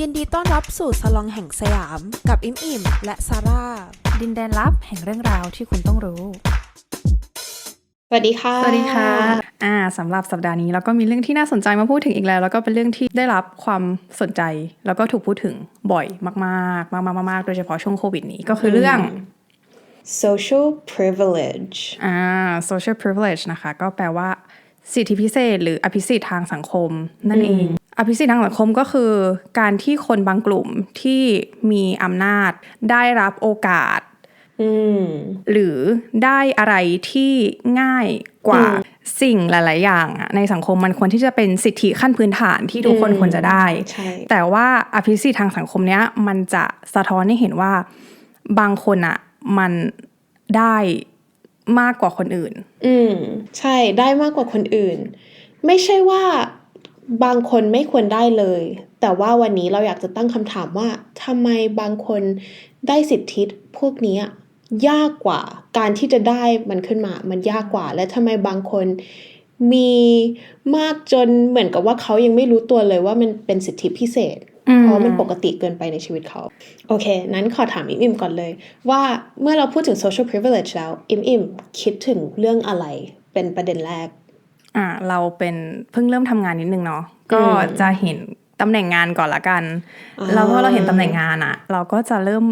ยินดีต้อนรับสู่สลองแห่งสยาม กับอิมอิมและซาร่า ดินแดนลับแห่งเรื่องราวที่คุณต้องรู้ สวัสดีค่ะ สวัสดีค่ะ อ่าสำหรับสัปดาห์นี้เราก็มีเรื่องที่น่าสนใจมาพูดถึงอีกแล้ว แล้วก็เป็นเรื่องที่ได้รับความสนใจ แล้วก็ถูกพูดถึงบ่อยมากๆ มากๆมากๆโดยเฉพาะช่วงโควิดนี้ก็คือเรื่อง social privilege อ่า social privilege นะคะ ก็แปลว่าสิทธิพิเศษ หรืออภิสิทธิ์ทางสังคมนั่นเอง อภิสิทธิ์ทางสังคมก็คือการที่คนบางกลุ่มที่มีอำนาจได้รับโอกาสอืมหรือได้อะไรที่ง่ายกว่าสิ่งหลาย ๆ อย่างอะในสังคมมันควรที่จะเป็นสิทธิขั้นพื้นฐานที่ทุกคนอืมควรจะได้ใช่แต่ว่าอภิสิทธิ์ทางสังคมเนี้ยมันจะสะท้อนให้เห็นว่าบางคนอะมันได้มากกว่าคนอื่น อืมใช่ได้มากกว่าคนอื่น ไม่ใช่ว่า บางคนไม่ควรได้เลย แต่ว่าวันนี้เราอยากจะตั้งคำถามว่าทำไมบางคนได้สิทธิพวกนี้ยากกว่าการที่จะได้มันขึ้นมา มันยากกว่า และทำไมบางคนมีมากจนเหมือนกับว่าเขายังไม่รู้ตัวเลยว่ามันเป็นสิทธิพิเศษอืมเพราะมันปกติเกินไปในชีวิตเขา โอเค นั้นขอถามอิมอิมก่อนเลย ว่าเมื่อเราพูดถึง social privilege แล้ว อิมอิมคิดถึงเรื่องอะไรเป็นประเด็นแรก อ่าเราเป็นเพิ่งเริ่มทำงานนิดนึงเนาะก็จะเห็นตำแหน่งงานก่อนละกันอ่าแล้วพอเราเห็นตำแหน่งงานอะเราก็จะเริ่ม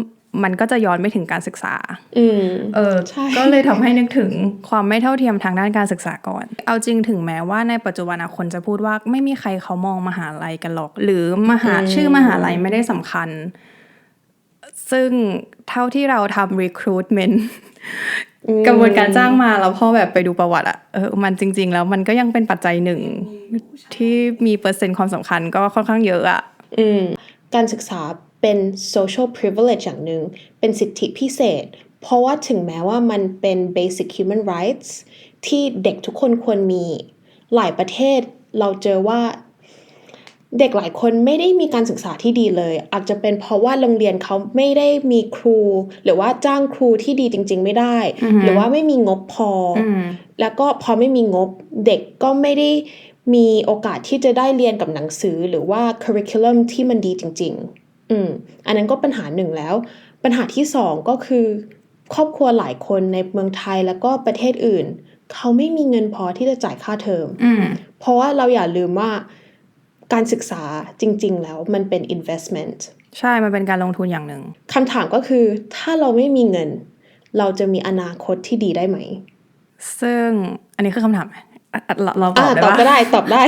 มันก็จะย้อนไปถึงการศึกษา อืมเออใช่ก็เลยทำให้นึกถึงความไม่เท่าเทียมทางด้านการศึกษาก่อน เอาจริงถึงแม้ว่าในปัจจุบันอะคนจะพูดว่าไม่มีใครเขามองมหาลัยกันหรอก หรือมหาชื่อมหาลัยไม่ได้สำคัญ ซึ่งเท่าที่เราทำ recruitment กระบวนการจ้างมาแล้วพอแบบไปดูประวัติอะเออมันจริง ๆ แล้วมันก็ยังเป็นปัจจัยหนึ่งที่มีเปอร์เซ็นต์ความสำคัญก็ค่อนข้างเยอะอะอืมการศึกษาเป็น social privilege อย่างหนึ่งเป็นสิทธิพิเศษ เพราะว่าถึงแม้ว่ามันเป็น basic human rights ที่เด็กทุกคนควรมี หลายประเทศเราเจอว่า เด็กหลายคนไม่ได้มีการศึกษาที่ดีเลย อาจจะเป็นเพราะว่าโรงเรียนเขาไม่ได้มีครู หรือว่าจ้างครูที่ดีจริง ๆ ไม่ได้ หรือว่าไม่มีงบพอออืมแล้วก็พอไม่มีงบเด็กก็ไม่ได้มีโอกาสที่จะได้เรียนกับหนังสือหรือว่า curriculum ที่มันดีจริง ๆ อืมอันนั้นก็ปัญหาหนึ่งแล้ว ปัญหาที่สองก็คือ ครอบครัวหลายคนในเมืองไทยแล้วก็ประเทศอื่น เขาไม่มีเงินพอที่จะจ่ายค่าเทอมอืมเพราะว่าเราอย่าลืมว่า การศึกษาจริง ๆ แล้วมันเป็น investment ใช่ มันเป็นการลงทุนอย่างหนึ่งคำถามก็คือถ้าเราไม่มีเงิน เราจะมีอนาคตที่ดีได้ไหม ซึ่งอันนี้คือคำถามไหมอะอะเราเราตอ่าอบได้ตอบปะก็ได้ตอบได้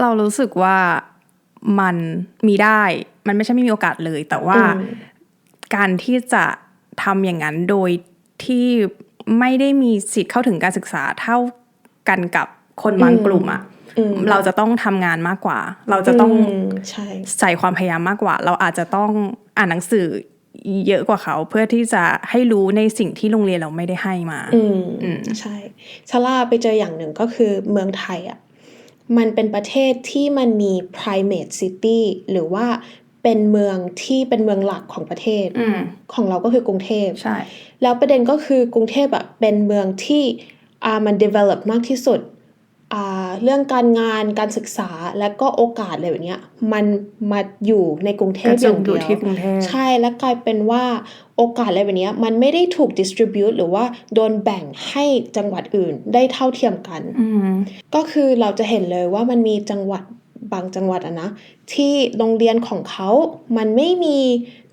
เรารู้สึกว่ามันมีได้ มันไม่ใช่ไม่มีโอกาสเลย แต่ว่าอืมการที่จะทำอย่างนั้นโดยที่ไม่ได้มีสิทธิ์เข้าถึงการศึกษาเท่ากันกับคนบางกลุ่มอะอืม เราจะต้องทำงานมากกว่า เราจะต้องมใช่ใส่ความพยายามมากกว่า เราอาจจะต้องอ่านหนังสือเยอะกว่าเขาเพื่อที่จะให้รู้ในสิ่งที่โรงเรียนเราไม่ได้ให้มา อืมอืมใช่ชาล่าไปเจออย่างหนึ่งก็คือเมืองไทยอะมันเป็นประเทศที่มันมี primate city หรือว่าเป็นเมืองที่เป็นเมืองหลักของประเทศอืมของเราก็คือกรุงเทพใช่ แล้วประเด็นก็คือกรุงเทพอะเป็นเมืองที่อ่ามัน develop มากที่สุดอ่า เรื่องการงานการศึกษาและก็โอกาสอะไรแบบเนี้ยมันมาอยู่ในกรุงเทพกระอจุย่ากงอเดียู่ยวที่กรุงเทพใช่แล้วกลายเป็นว่าโอกาสอะไรแบบเนี้ยมันไม่ได้ถูก distribute หรือว่าโดนแบ่งให้จังหวัดอื่นได้เท่าเทียมกันอืมก็คือเราจะเห็นเลยว่ามันมีจังหวัดบางจังหวัดอะนะที่โรงเรียนของเขา มันไม่มี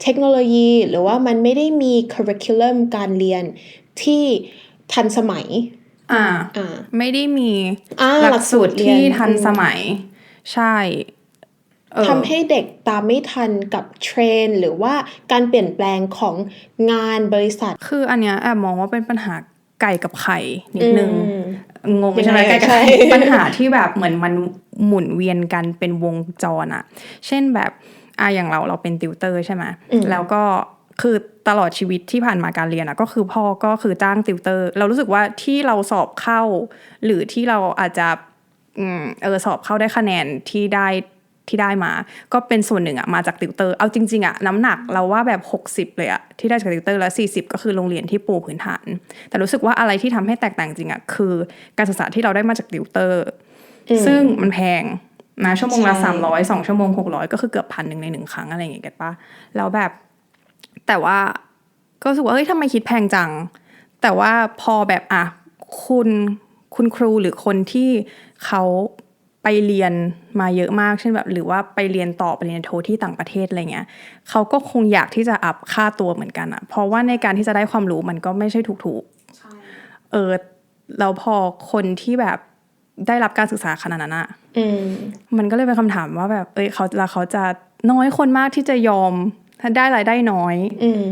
เทคโนโลยี หรือว่ามันไม่ได้มี curriculum การเรียนที่ทันสมัย อ่าอ่า ไม่ได้มีอ่าหลักสูตรเรียที่ทันสมัย ใช่เออทำให้เด็กตามไม่ทันกับเทรนด์หรือว่าการเปลี่ยนแปลงของงานบริษัท คืออันเนี้ยแอบมองว่าเป็นปัญหาไก่กับไข่นิดนึงอืมงงใช่ไหมยังไงไก่กับใช่ไข่ปัญหาที่แบบเหมือนมันหมุนเวียนกันเป็นวงจรอะเช่นแบบอะอย่างเราเราเป็นติวเตอร์ใช่ไหมแล้วก็ คือตลอดชีวิตที่ผ่านมาการเรียนอะก็คือพ่อก็คือจ้างติวเตอร์ เรารู้สึกว่าที่เราสอบเข้า หรือที่เราอาจจะอืมเออสอบเข้าได้คะแนนที่ได้ที่ได้มา ก็เป็นส่วนหนึ่งอะมาจากติวเตอร์ เอาจริง ๆอะน้ำหนักเราว่าแบบ 60 เลยอะที่ได้จากติวเตอร์แล้ว 40 ก็คือโรงเรียนที่ปูพื้นฐาน แต่รู้สึกว่าอะไรที่ทำให้แตกต่างจริงอะคือ การศึกษาที่เราได้มาจากติวเตอร์ ซึ่งมันแพงนะชั่วโมงละใช่สามร้อยสองชั่วโมงหกร้อยก็คือเกือบพันหนึ่งในหนึ่งครั้งอะไรอย่างเงี้ยเก็ตปะแล้วแบบ แต่ว่าก็รู้สึกว่าเฮ้ยทำไมคิดแพงจัง แต่ว่าพอแบบอะคุณคุณครูหรือคนที่เขาไปเรียนมาเยอะมากเช่นแบบ หรือว่าไปเรียนต่อปริญญาโทที่ต่างประเทศอะไรเงี้ยเขาก็คงอยากที่จะอัพค่าตัวเหมือนกันอะเพราะว่าในการที่จะได้ความรู้มันก็ไม่ใช่ถูกๆเออแล้วพอคนที่แบบได้รับการศึกษาขนาดนั้นอะอืมมันก็เลยเป็นคำถามว่าแบบ เอ้ยเขาแล้วเขาจะน้อยคนมากที่จะยอมถ้า ได้รายได้น้อย อืม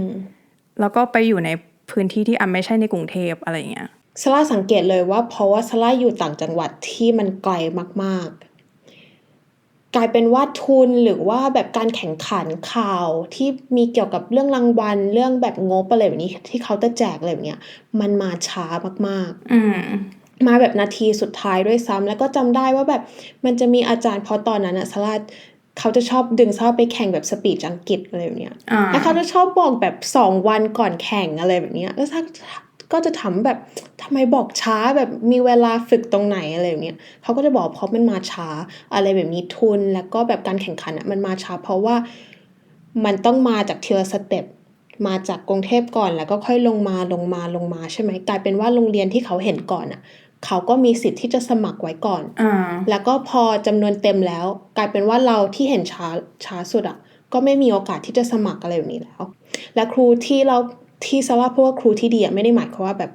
แล้วก็ไปอยู่ในพื้นที่ที่อะไม่ใช่ในกรุงเทพอะไรอย่างเงี้ยซาร่าสังเกตเลยว่า เพราะว่าซาร่าอยู่ต่างจังหวัดที่มันไกลมาก ๆ กลายเป็นว่าทุนหรือว่าแบบการแข่งขันข่าวที่มีเกี่ยวกับเรื่องรางวัล เรื่องแบบงบอะไรแบบนี้ ที่เขาจะแจกอะไรแบบเนี้ยมันมาช้ามากๆ อืมมาแบบนาทีสุดท้ายด้วยซ้ำแล้วก็จำได้ว่าแบบมันจะมีอาจารย์เพราะตอนนั้นอะสลัด เขาจะชอบดึงซาร่าไปแข่งแบบสปีดอังกฤษอะไรแบบเนี้ยอ่าแล้วเขาจะชอบบอกแบบสองวันก่อนแข่งอะไรแบบเนี้ยแล้วซาก็จะถามแบบทำไมบอกช้าแบบมีเวลาฝึกตรงไหนอะไรแบบเนี้ยเขาก็จะบอกเพราะมันมาช้าอะไรแบบนี้ทุนแล้วก็แบบการแข่งขันอะมันมาช้า เพราะว่ามันต้องมาจากทีละสเต็ปมาจากกรุงเทพก่อนแล้วก็ค่อยลงมาลงมาลงมาใช่ไหมกลายเป็นว่าโรงเรียนที่เขาเห็นก่อนอะ เขาก็มีสิทธิ์ที่จะสมัครไว้ก่อนอ่าแล้วก็พอจำนวนเต็มแล้ว กลายเป็นว่าเราที่เห็นช้าช้าสุดอะ่ะ ก็ไม่มีโอกาสที่จะสมัครอะไรแบบนี้แล้ว และครูที่เราที่ซาร่าพูดว่าครูที่ดีอะไม่ได้หมายความว่าแบบ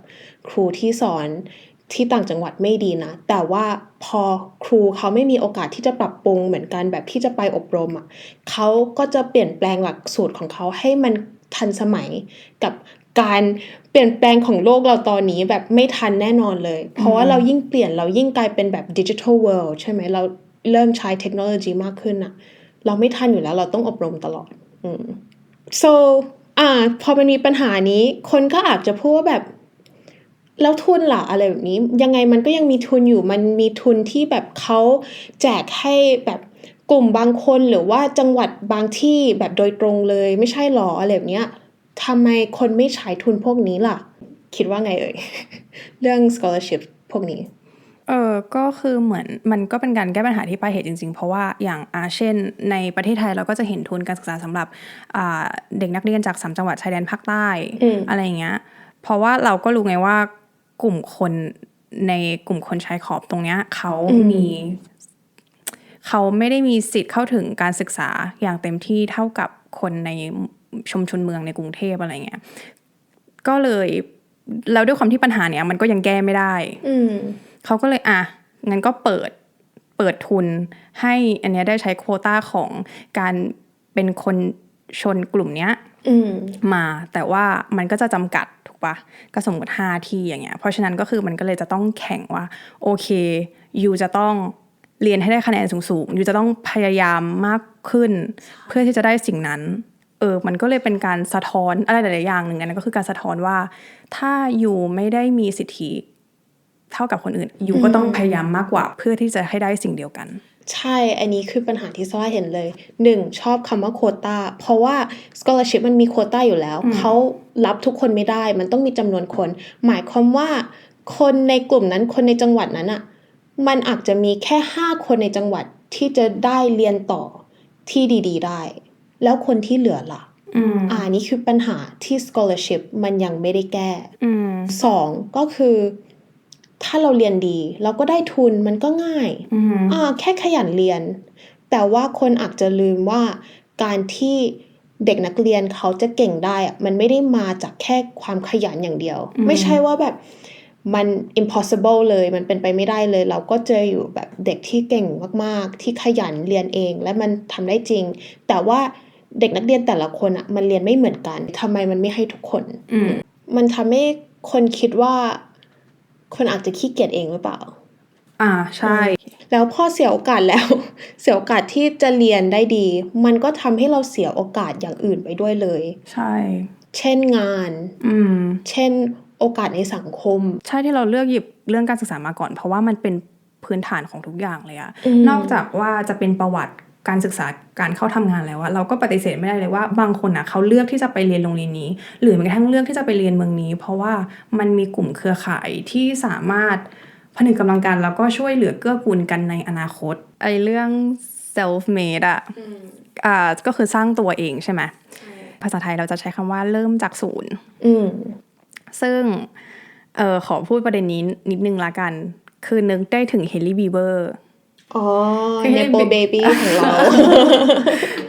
ครูที่สอนที่ต่างจังหวัดไม่ดีนะ แต่ว่าพอครูเขาไม่มีโอกาสที่จะปรับปรุงเหมือนกันแบบที่จะไปอบรมอะ่ะเขาก็จะเปลี่ยนแปลงหลักสูตรของเขาให้มันทันสมัยกับ การเปลี่ยนแปลงของโลกเราตอนนี้แบบไม่ทันแน่นอนเลย เพราะว่าเรายิ่งเปลี่ยนเรายิ่งกลายเป็นแบบดิจิทัลเวิลด์ใช่ไหมเราเริ่มใช้เทคโนโลยีมากขึ้นอะเราไม่ทันอยู่แล้วเราต้องอบรมตลอดอืม so อ่า พอมันมีปัญหานี้ คนก็อาจจะพูดว่าแบบ แล้วทุนล่ะอะไรแบบนี้ ยังไงมันก็ยังมีทุนอยู่มันมีทุนที่แบบเขาแจกให้แบบกลุ่มบางคนหรือว่าจังหวัดบางที่แบบโดยตรงเลยไม่ใช่หรออะไรแบบเนี้ย ทำไมคนไม่ใช้ทุนพวกนี้ล่ะ คิดว่าไงเอ่ย เรื่อง scholarship พวกนี้เออก็คือเหมือนมันก็เป็นการแก้ปัญหาที่ปลายเหตุจริงๆ เพราะว่าอย่างอาเช่น ในประเทศไทยเราก็จะเห็นทุนการศึกษาสำหรับอ่าเด็กนักเรียนจากสามจังหวัดชายแดนภาคใต้อืมอะไรอย่างเงี้ย เพราะว่าเราก็รู้ไงว่ากลุ่มคนในกลุ่มคนชายขอบตรงเนี้ยเขามีเขาไม่ได้มีสิทธิ์เข้าถึงการศึกษาอย่างเต็มที่เท่ากับคนใน ชุมชนเมืองในกรุงเทพอะไรเงี้ยก็เลยแล้วด้วยความที่ปัญหาเนี้ยมันก็ยังแก้ไม่ได้ อืมเขาก็เลยอะงั้นก็เปิดเปิดทุนให้อันเนี้ยได้ใช้โควต้าของการเป็นคนชนกลุ่มเนี้ยอืมมาแต่ว่ามันก็จะจำกัดถูกปะก็สมมติห้าที่อย่างเงี้ยเพราะฉะนั้นก็คือมันก็เลยจะต้องแข่งว่า โอเคยูจะต้องเรียนให้ได้คะแนนสูงๆยูจะต้องพยายามมากขึ้น เพื่อที่จะได้สิ่งนั้น เออมันก็เลยเป็นการสะท้อนอะไรหลายๆอย่างหนึ่งอันนั้นก็คือการสะท้อนว่า ถ้ายูไม่ได้มีสิทธิเท่ากับคนอื่นยูก็ต้องพยายามมากกว่าเพื่อที่จะให้ได้สิ่งเดียวกัน ใช่ อันนี้คือปัญหาที่ซาร่าเห็นเลยหนึ่งชอบคำว่าโควตาเพราะว่า scholarship มันมีโควตาอยู่แล้ว เขารับทุกคนไม่ได้ มันต้องมีจำนวนคน หมายความว่า คนในกลุ่มนั้นคนในจังหวัดนั้นอะมันอาจจะมีแค่ห้าคนในจังหวัดที่จะได้เรียนต่อที่ดี ๆ ได้ แล้วคนที่เหลือล่ะอืมอ่านี่คือปัญหาที่ scholarship มันยังไม่ได้แก้อืมสองก็คือ ถ้าเราเรียนดี เราก็ได้ทุนมันก็ง่ายอืมอ่าแค่ขยันเรียน แต่ว่าคนอาจจะลืมว่าการที่เด็กนักเรียนเขาจะเก่งได้อะมันไม่ได้มาจากแค่ความขยันอย่างเดียว ไม่ใช่ว่าแบบมัน impossible เลยมันเป็นไปไม่ได้เลย เราก็เจออยู่แบบเด็กที่เก่งมาก ๆ ที่ขยันเรียนเอง และมันทำได้จริง แต่ว่า เด็กนักเรียนแต่ละคนอะมันเรียนไม่เหมือนกันทำไมมันไม่ให้ทุกคน อืมมันทำให้คนคิดว่า คนอาจจะขี้เกียจเองหรือเปล่า อ่าใช่ แล้วพอเสียโอกาสแล้ว เสียโอกาสที่จะเรียนได้ดี มันก็ทำให้เราเสียโอกาสอย่างอื่นไปด้วยเลย ใช่ เช่นงาน อืม เช่นโอกาสในสังคม ใช่ที่เราเลือกหยิบเรื่องการศึกษามาก่อน เพราะว่ามันเป็นพื้นฐานของทุกอย่างเลยอะอืมนอกจากว่าจะเป็นประวัติ การศึกษาการเข้าทำงานแล้วอะเราก็ปฏิเสธไม่ได้เลยว่าบางคนอะเขาเลือกที่จะไปเรียนโรงเรียนนี้ หรือแม้กระทั่งเลือกที่จะไปเรียนเมืองนี้ เพราะว่ามันมีกลุ่มเครือข่ายที่สามารถผนึกกำลังกันแล้วก็ช่วยเหลือเกื้อกูลกันในอนาคตไอเรื่อง self made อะอ่าก็คือสร้างตัวเองใช่ไหมภาษาไทยเราจะใช้คำว่าเริ่มจากศูนย์อืมซึ่งเออขอพูดประเด็นนี้นิดนึงละกัน คือนึกได้ถึงเฮลลี่บีเบอร์ อ๋อคือเนโปให้เบบี้ของเรา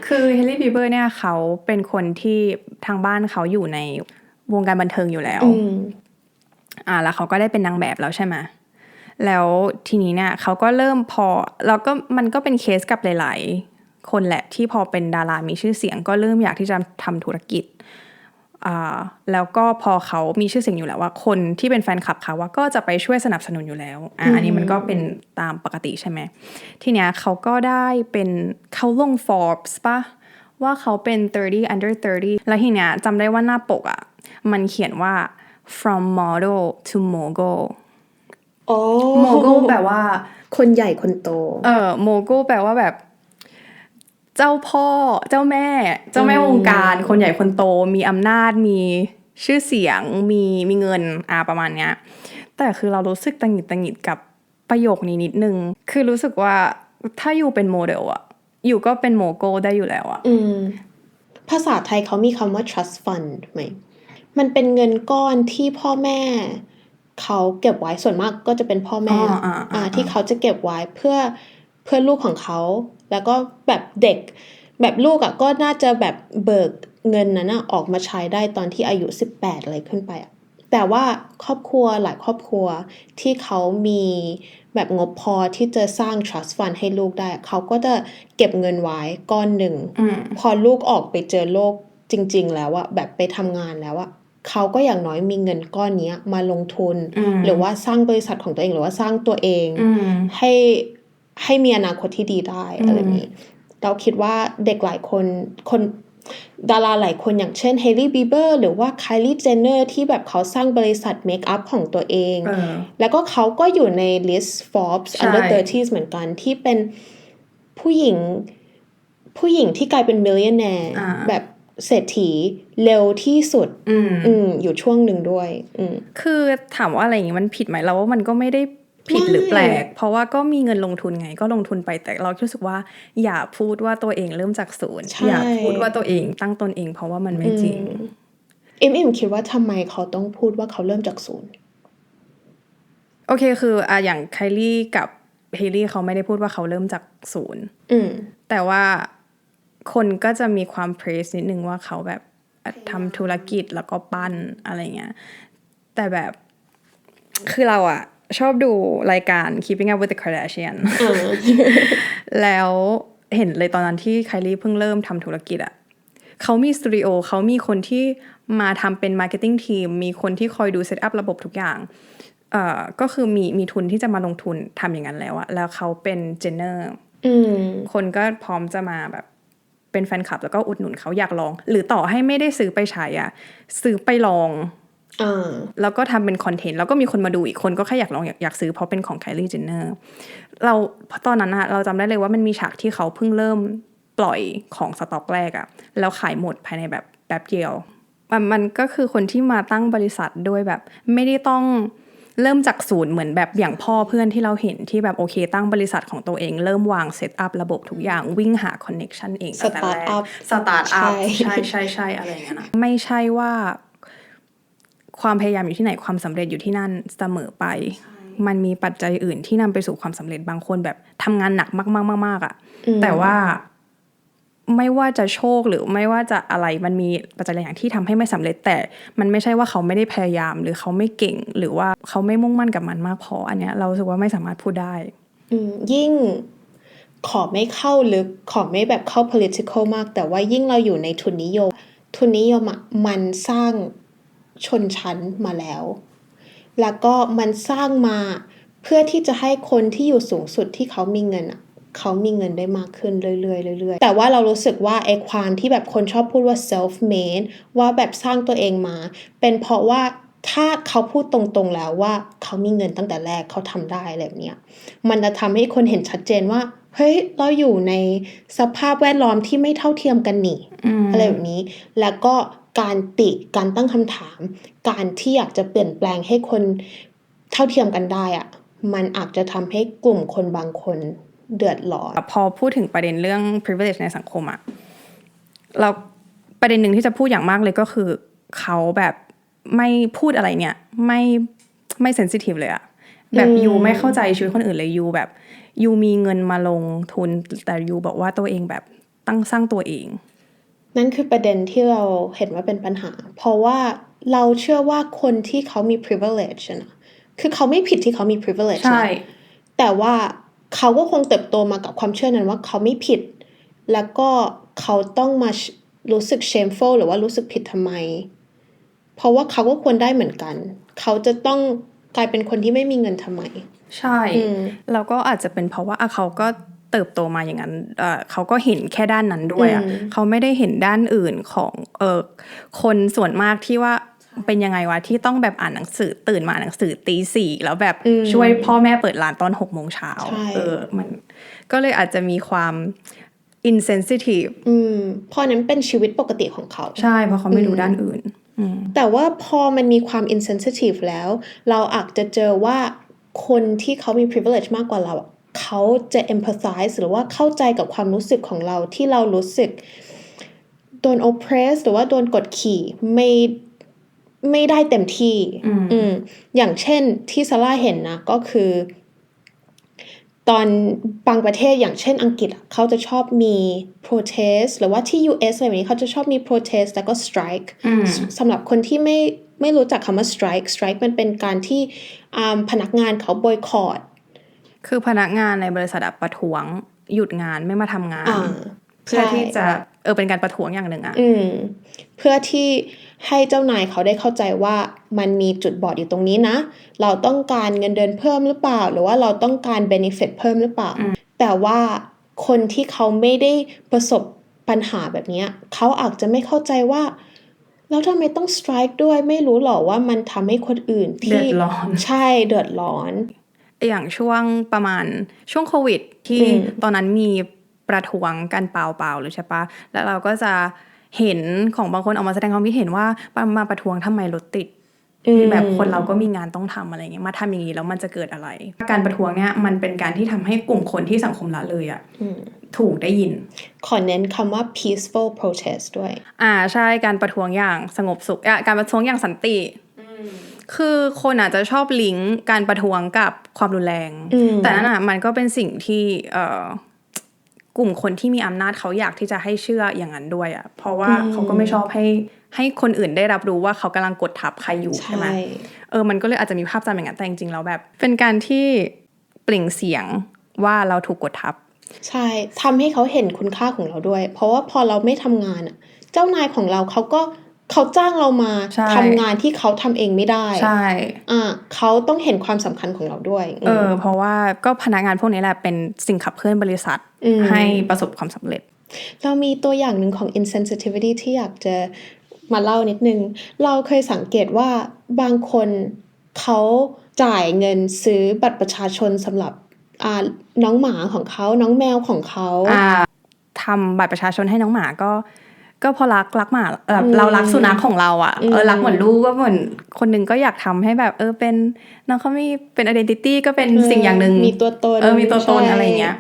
คือเฮลลี่บีเบอร์เนี่ยเขาเป็นคนที่ทางบ้านเขาอยู่ในวงการบันเทิงอยู่แล้วอืมอ่า แล้วเขาก็ได้เป็นนางแบบแล้วใช่ไหมแล้วทีนี้เนี่ยเขาก็เริ่มพอแล้วก็มันก็เป็นเคสกับหลาย ๆ คนแหละที่พอเป็นดารามีชื่อเสียง ก็เริ่มอยากที่จะทำธุรกิจอ่า แล้วก็พอเขามีชื่อเสียงอยู่แล้วว่า คนที่เป็นแฟนคลับเขาว่าก็จะไปช่วยสนับสนุนอยู่แล้วอ่าอันนี้มันก็เป็นตามปกติใช่ไหมทีเนี้ยเขาก็ได้เป็นเขาลง Forbes ปะว่าเขาเป็น 30 under 30 แล้วทีเนี้ยจำได้ว่าหน้าปกอะ มันเขียนว่า from model to mogul โอ้ mogul แปลว่า คนใหญ่คนโต เออโมโก้แปลว่าแบบ เจ้าพ่อเจ้าแม่ เจ้าแม่วงการคนใหญ่คนโตมีอำนาจมีชื่อเสียงมีมีเงินอ่าประมาณเนี้ย แต่คือเรารู้สึกตังหงิดตังหงิดกับประโยคนี้นิดนึง คือรู้สึกว่าถ้าอยู่เป็นโมเดลอะอยู่ก็เป็นโมโก้ได้อยู่แล้วอะอืมภาษาไทยเขามีคำว่า trust fund ไหม มันเป็นเงินก้อนที่พ่อแม่เขาเก็บไว้ส่วนมากก็จะเป็นพ่อแม่อ๋ออ่าอ่าที่เขาจะเก็บไว้เพื่อเพื่อลูกของเขา แล้วก็แบบเด็ก แบบลูกอะ่ะก็น่าจะแบบเบิกเงินนั้นอะออกมาใช้ได้ตอนที่อายุ 18 อะไรขึ้นไปอะแต่ว่าครอบครัวหลายครอบครัวที่เขามีแบบงบพอที่จะสร้าง trust fund ให้ลูกได้ เขาก็จะเก็บเงินไว้ก้อนหนึ่งอืมพอลูกออกไปเจอโลกจริง ๆ แล้วอะแบบไปทำงานแล้วอะเขาก็อย่างน้อยมีเงินก้อนเนี้ยมาลงทุนอืมหรือว่าสร้างบริษัทของตัวเองหรือว่าสร้างตัวเองอืมให้ ให้มีอนาคตที่ดีได้อะไรแบบนี้ เราคิดว่าเด็กหลายคนคนดาราหลายคนอย่างเช่นเฮ l ี y บีเบอร์หรือว่าไคลี่เจเนอร์ที่แบบเขาสร้างบริษัทเมคอัพของตัวเองเออแล้วก็เขาก็อยู่ใน list Forbes ใช่ under 30s เหมือนกันที่เป็นผู้หญิงผู้หญิงที่กลายเป็น millionaire อ่าแบบเศรษฐีเร็วที่สุดอืมอืมอยู่ช่วงหนึ่งด้วย อืมคือถามว่าอะไรอย่างงี้มันผิดไหมเราว่ามันก็ไม่ได้ ผิดไม่หรือแปลก เพราะว่าก็มีเงินลงทุนไงก็ลงทุนไปแต่เรารู้สึกว่า อย่าพูดว่าตัวเองเริ่มจากศูนย์ใช่อย่าพูดว่าตัวเองตั้งตนเอง เพราะว่ามันไม่จริงเอ็มเอ็มคิดว่าทำไมเขาต้องพูดว่าเขาเริ่มจากศูนย์โอเคคืออะอย่างไคลี่กับเฮลี่เขาไม่ได้พูดว่าเขาเริ่มจากศูนย์อืมแต่ว่าคนก็จะมีความเพรสนิดนึงว่าเขาแบบทำธุรกิจแล้วก็ปั้นอะไรเงี้ยแต่แบบคือเราอะ ชอบดูรายการ Keeping Up with the Kardashian แล้วเห็นเลยตอนนั้นที่ไคลี่เพิ่งเริ่มทำธุรกิจอะเขามีสตูดิโอเขามีคนที่มาทำเป็นมาร์เก็ตติ้งทีมมีคนที่คอยดูเซตอัพระบบทุกอย่างเอ่อก็คือมีมีทุนที่จะมาลงทุนทำอย่างนั้นแล้วอะแล้วเขาเป็นเจนเนอร์อืมคนก็พร้อมจะมาแบบเป็นแฟนคลับ แล้วก็อุดหนุนเขาอยากลอง หรือต่อให้ไม่ได้ซื้อไปใช้อะซื้อไปลองอ่า แล้วก็ทำเป็นคอนเทนต์แล้วก็มีคนมาดูอีกคนก็แค่อยากลองอยากอยากซื้อเพราะเป็นของ Kylie Jenner เราเพราะตอนนั้นอะเราจำได้เลยว่ามันมีฉากที่เขาเพิ่งเริ่มปล่อยของสต็อกแรกอะแล้วขายหมดภายในแบบแป๊บเดียวมันมันก็คือคนที่มาตั้งบริษัทด้วยแบบ ไม่ได้ต้องเริ่มจากศูนย์เหมือนแบบอย่างพ่อเพื่อนที่เราเห็นที่แบบโอเค ตั้งบริษัทของตัวเอง เริ่มวางเซตอัพระบบทุกอย่างวิ่งหาคอนเน็ชันเองตั้งแต่แรก Startup สตาร์ทอัพใช่ใช่ใช่ใช่อะไรอย่างเงี้ยนะไม่ใช่ว่า ความพยายามอยู่ที่ไหนความสำเร็จอยู่ที่นั่นเสมอไป มันมีปัจจัยอื่นที่นำไปสู่ความสำเร็จบางคนแบบทำงานหนักมากๆๆๆอะอืมแต่ว่าไม่ว่าจะโชคหรือไม่ว่าจะอะไรมันมีปัจจัยหลายอย่างที่ทำให้ไม่สำเร็จ แต่มันไม่ใช่ว่าเขาไม่ได้พยายาม หรือเขาไม่เก่ง หรือว่าเขาไม่มุ่งมั่นกับมันมากพอ อันเนี้ยเรารู้สึกว่าไม่สามารถพูดได้อืมยิ่งขอไม่เข้าลึกขอไม่แบบเข้า political มาก แต่ว่ายิ่งเราอยู่ในทุนนิยม ทุนนิยมอะมันสร้าง ชนชั้นมาแล้ว แล้วก็มันสร้างมาเพื่อที่จะให้คนที่อยู่สูงสุดที่เขามีเงินอะเขามีเงินได้มากขึ้นเรื่อยๆเรื่อยๆ แต่ว่าเรารู้สึกว่าไอ้ความที่แบบคนชอบพูดว่า self made ว่าแบบสร้างตัวเองมา เป็นเพราะว่าถ้าเขาพูดตรงๆแล้วว่าเขามีเงินตั้งแต่แรกเขาทำได้อะไรแบบเนี้ยมันจะทำให้คนเห็นชัดเจนว่าเฮ้ยเราอยู่ในสภาพแวดล้อมที่ไม่เท่าเทียมกันนี่อืมอะไรแบบนี้ แล้วก็ การติการตั้งคำถาม การที่อยากจะเปลี่ยนแปลงให้คนเท่าเทียมกันได้อะมันอาจจะทำให้กลุ่มคนบางคนเดือดร้อน พอพูดถึงประเด็นเรื่อง privilege ในสังคมอะเราประเด็นหนึ่งที่จะพูดอย่างมากเลยก็คือ เขาแบบไม่พูดอะไรเนี่ยไม่ไม่ sensitive เลยอะแบบอืมยูไม่เข้าใจชีวิตคนอื่นเลยยูแบบยูมีเงินมาลงทุนแต่ยูบอกว่าตัวเองแบบตั้งสร้างตัวเอง นั่นคือประเด็นที่เราเห็นว่าเป็นปัญหา เพราะว่าเราเชื่อว่าคนที่เขามี privilege นะคือเขาไม่ผิดที่เขามี privilege นะแต่ว่าเขาก็คงเติบโตมากับความเชื่อนั้นว่าเขาไม่ผิด แล้วก็เขาต้องมารู้สึก shameful หรือว่ารู้สึกผิดทำไม เพราะว่าเขาก็ควรได้เหมือนกัน เขาจะต้องกลายเป็นคนที่ไม่มีเงินทำไม ใช่อืมแล้วก็อาจจะเป็นเพราะว่าอะเขาก็ เติบโตมาอย่างนั้นเอ่อเขาก็เห็นแค่ด้านนั้นด้วยอะอืมเขาไม่ได้เห็นด้านอื่นของเออคนส่วนมากที่ว่าเป็นยังไงวะที่ต้องแบบอ่านหนังสือตื่นมาอ่านหนังสือตีสี่แล้วแบบอืมช่วยพ่อแม่เปิดร้านตอนหกโมงเช้าใช่เออมันก็เลยอาจจะมีความ insensitive อืมเพราะนั้นเป็นชีวิตปกติของเขา ใช่ เพราะเขาไม่รู้ด้านอื่นอืมแต่ว่าพอมันมีความ insensitive แล้ว เราอาจจะเจอว่าคนที่เขามี privilege มากกว่าเราอะ เขาจะ empathize หรือว่าเข้าใจกับความรู้สึกของเราที่เรารู้สึกโดน oppress หรือว่าโดนกดขี่ไม่ไม่ได้เต็มที่ อืมอืมอย่างเช่นที่ซาร่าเห็นนะ ก็คือ ตอนบางประเทศอย่างเช่นอังกฤษอะเขาจะชอบมี protest หรือว่าที่ US อะไรแบบนี้เขาจะชอบมี protest แล้วก็ strike อืมสำหรับคนที่ไม่ไม่รู้จักคำว่า strike strike มันเป็นการที่อ่าพนักงานเขา boycott คือ พนักงานในบริษัทอะประท้วง หยุดงานไม่มาทำงานอ่าเพื่อใช่ที่จะเออเป็นการประท้วงอย่างหนึ่งอะอืมเพื่อที่ให้เจ้านายเขาได้เข้าใจว่ามันมีจุดบอดอยู่ตรงนี้นะ เราต้องการเงินเดือนเพิ่มหรือเปล่า หรือว่าเราต้องการ benefit เพิ่มหรือเปล่า แต่ว่าคนที่เขาไม่ได้ประสบปัญหาแบบเนี้ยเขาอาจจะไม่เข้าใจว่า แล้วทำไมต้อง strike ด้วยไม่รู้หรอว่ามันทำให้คนอื่นเดือที่ดร้อนใช่เดือดร้อน อย่างช่วงประมาณช่วงโควิด ที่อืมตอนนั้นมีประท้วงกันเปล่าๆหรือใช่ปะแล้วเราก็จะเห็นของบางคนออกมาแสดงความคิดเห็นว่ามามาประท้วงทำไมรถติดอืมแบบคนเราก็มีงานต้องทำอะไรเงี้ยมาทำอย่างนี้แล้วมันจะเกิดอะไร การประท้วงเนี่ยมันเป็นการที่ทำให้กลุ่มคนที่สังคมละเลยอะอืมถูกได้ยิน ขอเน้นคำว่า peaceful protest ด้วย อ่าใช่การประท้วงอย่างสงบสุขอะการประท้วงอย่างสันติ คือคนอาจจะชอบลิงก์การประท้วงกับความรุนแรงอืมแต่นั่นอะมันก็เป็นสิ่งที่เอ่อกลุ่มคนที่มีอำนาจเขาอยากที่จะให้เชื่ออย่างนั้นด้วยอะ เพราะว่าเขาก็ไม่ชอบให้ให้คนอื่นได้รับรู้ว่าเขากำลังกดทับใครอยู่ใช่ไหมใช่เออมันก็เลยอาจจะมีภาพจำอย่างนั้นแต่จริงๆแล้วแบบ เป็นการที่เปล่งเสียงว่าเราถูกกดทับ ใช่ทำให้เขาเห็นคุณค่าของเราด้วย เพราะว่าพอเราไม่ทำงานอะ เจ้านายของเราเขาก็ เขาจ้างเรามาใช่ ทำงานที่เขาทำเองไม่ได้ใช่ อ่าเขาต้องเห็นความสำคัญของเราด้วยเออเพราะว่าก็พนักงานพวกนี้แหละเป็นสิ่งขับเคลื่อนบริษัทอืม ให้ประสบความสำเร็จ เรามีตัวอย่างหนึ่งของ insensitivity ที่อยากจะมาเล่านิดนึง เราเคยสังเกตว่าบางคนเขาจ่ายเงินซื้อบัตรประชาชนสำหรับอ่าน้องหมาของเขา น้องแมวของเขา อ่าทำบัตรประชาชนให้น้องหมาก็ ก็เพอรักรักหมาแบบอืมเรารักสุนัขของเราอะ่ะอืมเออรักเหมือนลูกก็เหมือนคนหนึ่งก็อยากทำให้แบบเออเป็นน้องเขามีเป็น identity ก็เป็นสิ่งอย่างหนึ่งมีตัวตนเออมีตัวตนใช่อะไรอย่างเงี้ย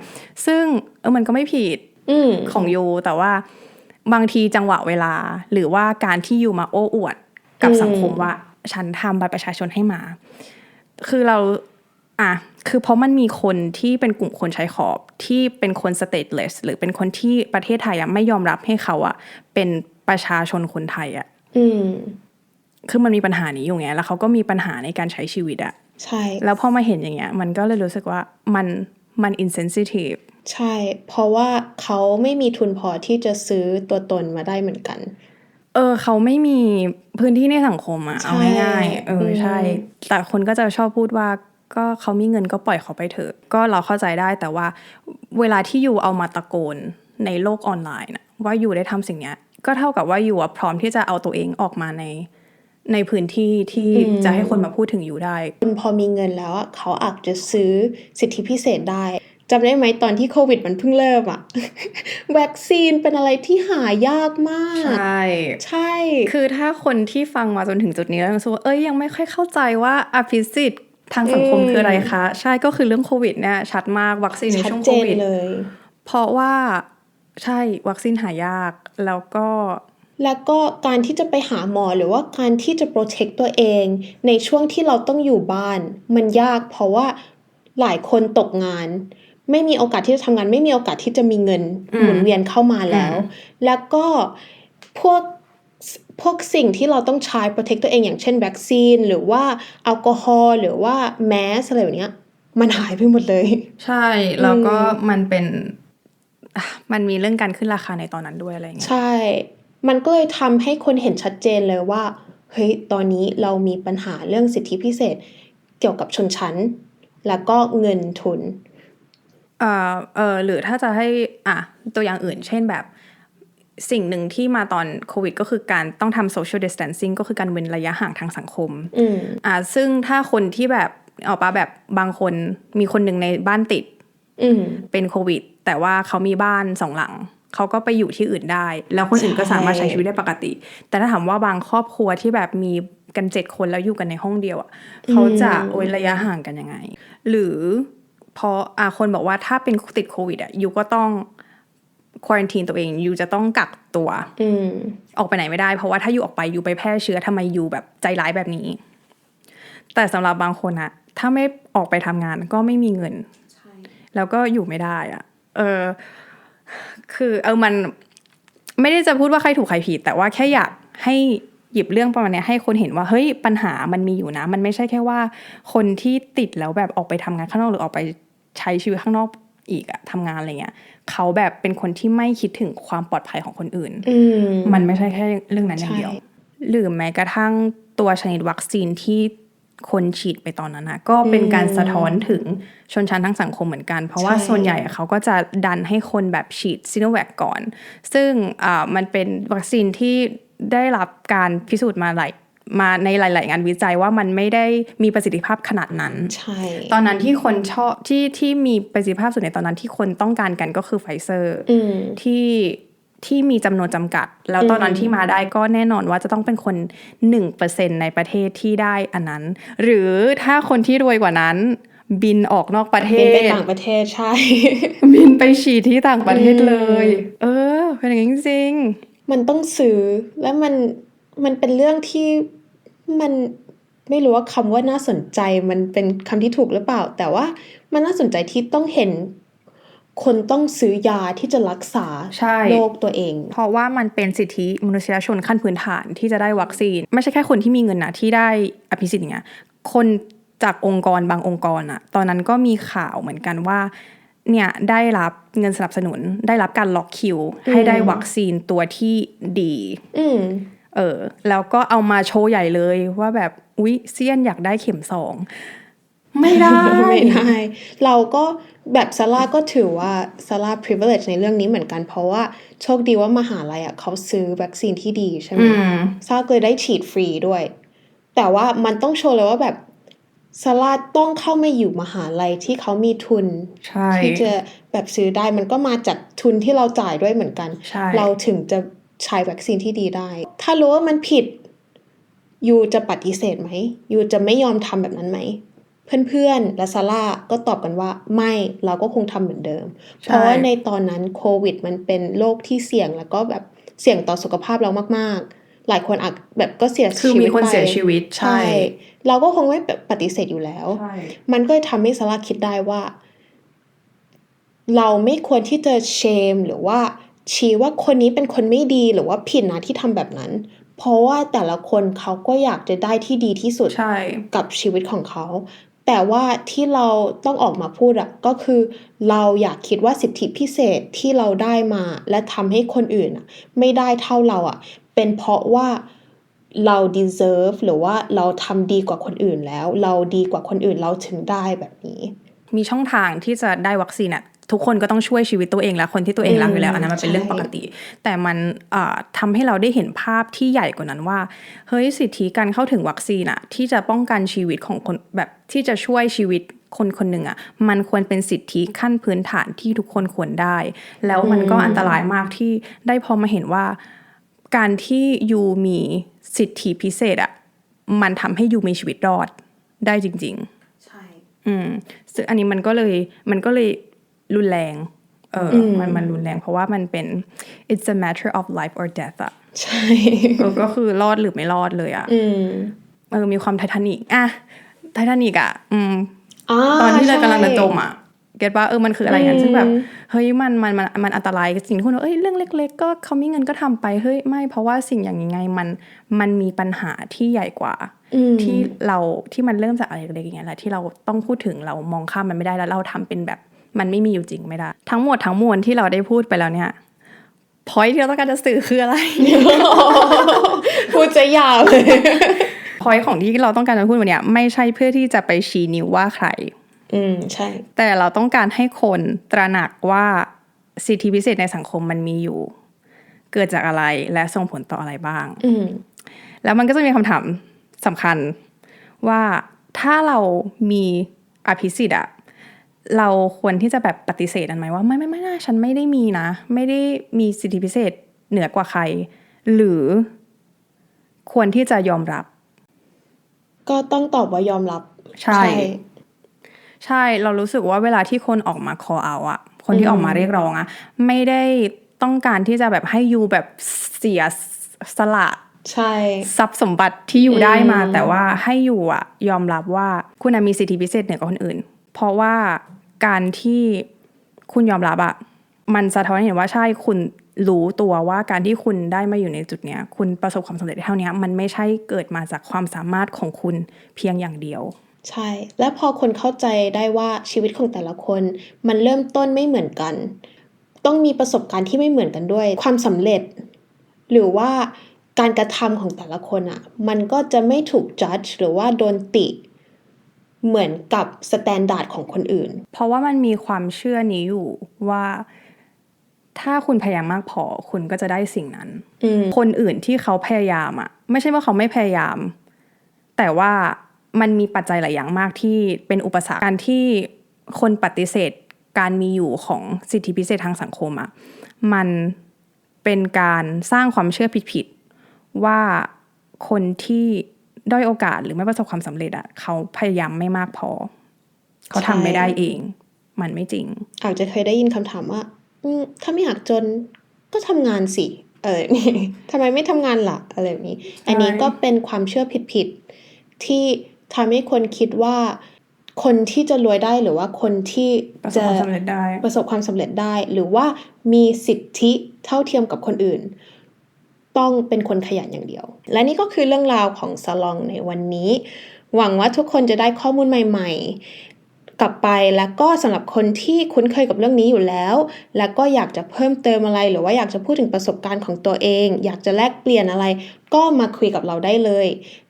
ซึ่งเออมันก็ไม่ผิดอืมของยูแต่ว่าบางทีจังหวะเวลา หรือว่าการที่ยูมาโอ้อวดกับอืมสังคมว่า ฉันทำบัตรประชาชนให้มา คือเรา อะคือเพราะมันมีคนที่เป็นกลุ่มคนใช้ขอบที่เป็นคน stateless หรือเป็นคนที่ประเทศไทยอะไม่ยอมรับให้เขาอะเป็นประชาชนคนไทยอะอืมคือมันมีปัญหานี้อยู่ไงแล้วเขาก็มีปัญหาในการใช้ชีวิตอะใช่ แล้วพอมาเห็นอย่างเงี้ย มันก็เลยรู้สึกว่ามันมัน insensitive ใช่ เพราะว่าเขาไม่มีทุนพอที่จะซื้อตัวตนมาได้เหมือนกัน เออ เขาไม่มีพื้นที่ในสังคมอะใช่เอาง่ายๆเอออมใช่ แต่คนก็จะชอบพูดว่า ก็เขามีเงินก็ปล่อยเขาไปเถอะ ก็เราเข้าใจได้แต่ว่าเวลาที่อยู่เอามาตะโกนในโลกออนไลน์นะว่าอยู่ได้ทำสิ่งเนี้ย ก็เท่ากับว่าอยู่อะพร้อมที่จะเอาตัวเองออกมาในในพื้นที่ที่จะให้คนมาพูดถึงอยู่ได้คุณพอมีเงินแล้วอะเขาอาจจะซื้อสิทธิพิเศษได้จำได้ไหมตอนที่โควิดมันเพิ่งเริ่มอะวัคซีนเป็นอะไรที่หายากมาก ใช่ ใช่ คือถ้าคนที่ฟังมาจนถึงจุดนี้แล้วรู้สึกว่าเอ้ยยังไม่ค่อยเข้าใจว่าอภิสิทธิ์ ทางสังคมอืมคืออะไรคะ ใช่ก็คือเรื่องโควิดเนี่ยชัดมากวัคซีนในชัดช่วงเจโคนวิดเลยเพราะว่าใช่วัคซีนหายากแล้วก็แล้วก็การที่จะไปหาหมอหรือว่าการที่จะ protect ตัวเอง ในช่วงที่เราต้องอยู่บ้าน มันยากเพราะว่าหลายคนตกงาน ไม่มีโอกาสที่จะทำงาน ไม่มีโอกาสที่จะมีเงินอืมหมุนเวียนเข้ามาแล้วอืมแล้วก็พวก พวกสิ่งที่เราต้องใช้ protect ตัวเองอย่างเช่นวัคซีน หรือว่าแอลกอฮอล์หรือว่าแมสอะไรแบบเนี้ยมันหายไปหมดเลย ใช่ แล้วก็มันเป็นอะมันมีเรื่องการขึ้นราคาในตอนนั้นด้วยอะไรเงี้ยใช่ มันก็เลยทำให้คนเห็นชัดเจนเลยว่าเฮ้ยตอนนี้เรามีปัญหาเรื่องสิทธิพิเศษเกี่ยวกับชนชั้น แล้วก็เงินทุนเออเออหรือถ้าจะให้อะตัวอย่างอื่น เช่นแบบ สิ่งหนึ่งที่มาตอนโควิด ก็คือการต้องทำ social distancing ก็คือการเว้นระยะห่างทางสังคมอืมอ่าซึ่งถ้าคนที่แบบเอาปะแบบบางคนมีคนหนึ่งในบ้านติดอืมเป็นโควิด แต่ว่าเขามีบ้านสองหลัง เขาก็ไปอยู่ที่อื่นได้ แล้วคนอื่นก็สามารถใช้ชีวิตได้ปกติ แต่ถ้าถามว่าบางครอบครัวที่แบบมีกันเจ็ดคนแล้วอยู่กันในห้องเดียวอะเขาจะเว้นระยะห่างกันยังไง หรือพออ่าคนบอกว่าถ้าเป็นติดโควิดอะยูก็ต้อง ควอรันทีนตัวเองยูจะต้องกักตัวอืมออกไปไหนไม่ได้ เพราะว่าถ้าอยู่ออกไปอยู่ไปแพร่เชื้อทำไมอยู่แบบใจร้ายแบบนี้ แต่สำหรับบางคนอะถ้าไม่ออกไปทำงานก็ไม่มีเงิน แล้วก็อยู่ไม่ได้อะเออ คือเออมันไม่ได้จะพูดว่าใครถูกใครผิด แต่ว่าแค่อยากให้หยิบเรื่องประมาณเนี้ยให้คนเห็นว่าเฮ้ยปัญหามันมีอยู่นะ มันไม่ใช่แค่ว่า คนที่ติดแล้วแบบออกไปทำงานข้างนอกหรือออกไปใช้ชีวิตข้างนอก อีกอะทำงานอะไรเงี้ยเขาแบบเป็นคนที่ไม่คิดถึงความปลอดภัยของคนอื่นอืมมันไม่ใช่แค่เรื่องนั้นอย่างเดียวใช่หรือแม้กระทั่งตัวชนิดวัคซีนที่คนฉีดไปตอนนั้นนะก็เป็นการสะท้อนถึงชนชั้นทั้งสังคมเหมือนกัน เพราะว่าใช่ส่วนใหญ่อะเขาก็จะดันให้คนแบบฉีดซิโนแวคก่อน ซึ่งอ่ามันเป็นวัคซีนที่ได้รับการพิสูจน์มาหลาย มาในหลาย ๆ งานวิจัยว่ามันไม่ได้มีประสิทธิภาพขนาดนั้น ใช่ ตอนนั้นที่คนชอบที่ที่มีประสิทธิภาพสุดในตอนนั้นที่คนต้องการกันก็คือไฟเซอร์อืมที่ที่มีจำนวนจำกัด แล้วตอนนั้นที่มาได้ก็แน่นอนว่าจะต้องเป็นคน 1%ในประเทศที่ได้อันนั้น หรือถ้าคนที่รวยกว่านั้น บินออกนอกประเทบินศไปต่างประเทศใช่ บินไปฉีดที่ต่างประเทศเลยอืมเออ เป็นอย่างนี้จริง มันต้องซื้อและมันมันเป็นเรื่องที่ มันไม่รู้ว่าคำว่าน่าสนใจมันเป็นคำที่ถูกหรือเปล่า แต่ว่ามันน่าสนใจที่ต้องเห็น คนต้องซื้อยาที่จะรักษาใช่โรคตัวเอง เพราะว่ามันเป็นสิทธิมนุษยชนขั้นพื้นฐานที่จะได้วัคซีน ไม่ใช่แค่คนที่มีเงินนะที่ได้อภิสิทธิ์อย่างเงี้ยคนจากองค์กรบางองค์กรอะตอนนั้นก็มีข่าวเหมือนกันว่าเนี่ยได้รับเงินสนับสนุน ได้รับการล็อกคิว ให้ได้วัคซีนตัวที่ดี อืม เออแล้วก็เอามาโชว์ใหญ่เลยว่าแบบอุ๊ยเซียนอยากได้เข็มสองไม่ได้ไม่ได้ เราก็แบบซาร่าก็ถือว่าซาร่า privilege ในเรื่องนี้เหมือนกัน เพราะว่าโชคดีว่ามหาลัยอะเขาซื้อวัคซีนที่ดีใช่ไหมอืมซาร่าก็เลยได้ฉีดฟรีด้วย แต่ว่ามันต้องโชว์เลยว่าแบบซาร่าต้องเข้ามาอยู่มหาลัยที่เขามีทุนใช่ที่จะแบบซื้อได้มันก็มาจากทุนที่เราจ่ายด้วยเหมือนกันใช่เราถึงจะ ใช้วัคซีนที่ดีได้ ถ้ารู้ว่ามันผิดยูจะปฏิเสธไหมยูจะไม่ยอมทำแบบนั้นไหม เพื่อนๆ และซาร่าก็ตอบกันว่าไม่เราก็คงทำเหมือนเดิมใช่เพราะว่าในตอนนั้นโควิดมันเป็นโรคที่เสี่ยงแล้วก็แบบเสี่ยงต่อสุขภาพเรามากๆ หลายคนอาจแบบก็เสียคือชีวิมีตคนไปเสียชีวิตใช่ เราก็คงไม่แบบปฏิเสธอยู่แล้วใช่มันก็เลยทำให้ซาร่าคิดได้ว่า เราไม่ควรที่จะเชมหรือว่า ชี้ว่าคนนี้เป็นคนไม่ดีหรือว่าผิดนะที่ทำแบบนั้น เพราะว่าแต่ละคนเขาก็อยากจะได้ที่ดีที่สุดใช่กับชีวิตของเขา แต่ว่าที่เราต้องออกมาพูดอะก็คือ เราอยากคิดว่าสิทธิพิเศษที่เราได้มา และทำให้คนอื่นอะไม่ได้เท่าเราอะเป็นเพราะว่าเรา deserve หรือว่าเราทำดีกว่าคนอื่นแล้ว เราดีกว่าคนอื่นเราถึงได้แบบนี้ มีช่องทางที่จะได้วัคซีนอะ ทุกคนก็ต้องช่วยชีวิตตัวเองและคนที่ตัวเองรักอยู่แล้วอืมอันนั้นมันเป็นเรื่องใช่ปกติ แต่มันเอ่อทำให้เราได้เห็นภาพที่ใหญ่กว่านั้นว่าเฮ้ยสิทธิการเข้าถึงวัคซีนอะที่จะป้องกันชีวิตของคนแบบที่จะช่วยชีวิตคนคนหนึ่งอะมันควรเป็นสิทธิขั้นพื้นฐานที่ทุกคนควรได้ แล้วมันก็อันตรายมากที่ได้พอมาเห็นว่า การที่ยูมีสิทธิพิเศษอะมันทำให้ยูมีชีวิตรอดได้จริงๆอืมซึ่งอันนี้มันก็เลยมันก็เลย รุนแรงเอออมมันมันรุนแรงเพราะว่ามันเป็น it's a matter of life or death อะใช่เออก็คือรอดหรือไม่รอดเลยอะอืมเออมีความไททานิกอะไททานิกอะอืมอ่าตอนที่เรากำลังจะใช่จมอะเก็ตว่าเออมันคืออะไรกันอืมซึ่งแบบเฮ้ยมันมันมันมันอันตรายสิ่งที่คุณบอกเอ้ยเรื่องเล็ก ๆ ก็เขามีเงินก็ทำไปเฮ้ยไม่เพราะว่าสิ่งอย่างยังไงมันมันมีปัญหาที่ใหญ่กว่าอืมที่เราที่มันเริ่มจากอะไรเล็กๆอย่างเงี้ยแหละที่เราต้องพูดถึงเรามองข้ามมันไม่ได้แล้วเราทำเป็นแบบ มันไม่มีอยู่จริงไม่ได้ ทั้งหมดทั้งมวลที่เราได้พูดไปแล้วเนี่ยพอยที่เราต้องการจะสื่อคืออะไร พูดจะยาวเลยพอยของที่เราต้องการจะพูดวันเนี้ยไม่ใช่เพื่อที่จะไปชี้นิ้วว่าใคร อืมใช่ แต่เราต้องการให้คนตระหนักว่าสิทธิพิเศษในสังคมมันมีอยู่ เกิดจากอะไรและส่งผลต่ออะไรบ้าง อืมแล้วมันก็จะมีคำถามสำคัญว่าถ้าเรามีอภิสิทธิ์อะ เราควรที่จะแบบปฏิเสธมันไหมว่าไม่ไม่ไม่น่าฉันไม่ได้มีนะ ไม่ได้มีสิทธิพิเศษเหนือกว่าใคร หรือควรที่จะยอมรับ ก็ต้องตอบว่ายอมรับ ใช่ ใช่เรารู้สึกว่าเวลาที่คนออกมา call out อะคนที่ออกมาเรียกร้องอะไม่ได้ต้องการที่จะแบบให้ยูแบบเสียสละใช่ทรัพย์สมบัติที่อยู่ได้มาอืมแต่ว่าให้อยู่อะยอมรับว่าคุณอะมีสิทธิพิเศษเหนือกว่าคนอื่น เพราะว่าการที่คุณยอมรับอะมันสะท้อนให้เห็นว่าใช่คุณรู้ตัวว่าการที่คุณได้มาอยู่ในจุดเนี้ย คุณประสบความสำเร็จเท่านี้มันไม่ใช่เกิดมาจากความสามารถของคุณเพียงอย่างเดียว ใช่ และพอคนเข้าใจได้ว่าชีวิตของแต่ละคน มันเริ่มต้นไม่เหมือนกัน ต้องมีประสบการณ์ที่ไม่เหมือนกันด้วย ความสำเร็จ หรือว่าการกระทำของแต่ละคนอะ่ะ มันก็จะไม่ถูกจัดหรือว่าโดนติ เหมือนกับสแตนดาร์ดของคนอื่น เพราะว่ามันมีความเชื่อนี้อยู่ว่าถ้าคุณพยายามมากพอคุณก็จะได้สิ่งนั้นอืมคนอื่นที่เขาพยายามอะไม่ใช่ว่าเขาไม่พยายาม แต่ว่ามันมีปัจจัยหลายอย่างมากที่เป็นอุปสรรคการที่คนปฏิเสธการมีอยู่ของสิทธิพิเศษทางสังคมอะมันเป็นการสร้างความเชื่อผิดๆว่าคนที่ ด้อยโอกาสหรือไม่ประสบความสำเร็จอะเขาพยายามไม่มากพอ เขาทำไม่ได้เอง มันไม่จริง อาจจะเคยได้ยินคำถามว่า อืมถ้าไม่อยากจนก็ทำงานสิ เออทำไมไม่ทำงานล่ะอะไรแบบนี้ อันนี้ก็เป็นความเชื่อผิดๆที่ทำให้คนคิดว่าคนที่จะรวยได้หรือว่าคนที่ประสบจะความสำเร็จได้ ประสบความสำเร็จได้ หรือว่ามีสิทธิเท่าเทียมกับคนอื่น ต้องเป็นคนขยันอย่างเดียว และนี่ก็คือเรื่องราวของซาลองในวันนี้ หวังว่าทุกคนจะได้ข้อมูลใหม่ ๆ กลับไปแล้วก็สำหรับคนที่คุ้นเคยกับเรื่องนี้อยู่แล้ว แล้วก็อยากจะเพิ่มเติมอะไร หรือว่าอยากจะพูดถึงประสบการณ์ของตัวเอง อยากจะแลกเปลี่ยนอะไร ก็มาคุยกับเราได้เลย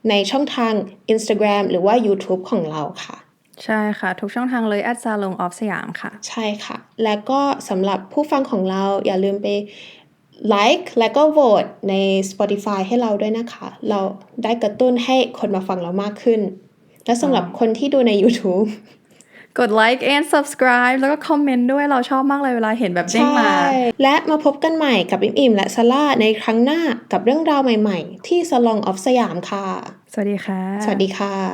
ในช่องทาง Instagram หรือว่า YouTube ของเราค่ะใช่ค่ะ ทุกช่องทางเลย at salon of สยามค่ะ ใช่ค่ะ และก็สำหรับผู้ฟังของเราอย่าลืมไป like และก็ vote ใน Spotify ให้เราด้วยนะคะ เราได้กระตุ้นให้คนมาฟังเรามากขึ้น และสำหรับคนที่ดูใน YouTube กดไลค์ and subscribe แล้วก็คอมเมนต์ด้วยเราชอบมากเลยเวลาเห็นแบบเด้งมา และมาพบกันใหม่กับอิมอิมและซาร่าในครั้งหน้ากับเรื่องราวใหม่ๆ ที่ Salon of สยามค่ะ สวัสดีค่ะ สวัสดีค่ะ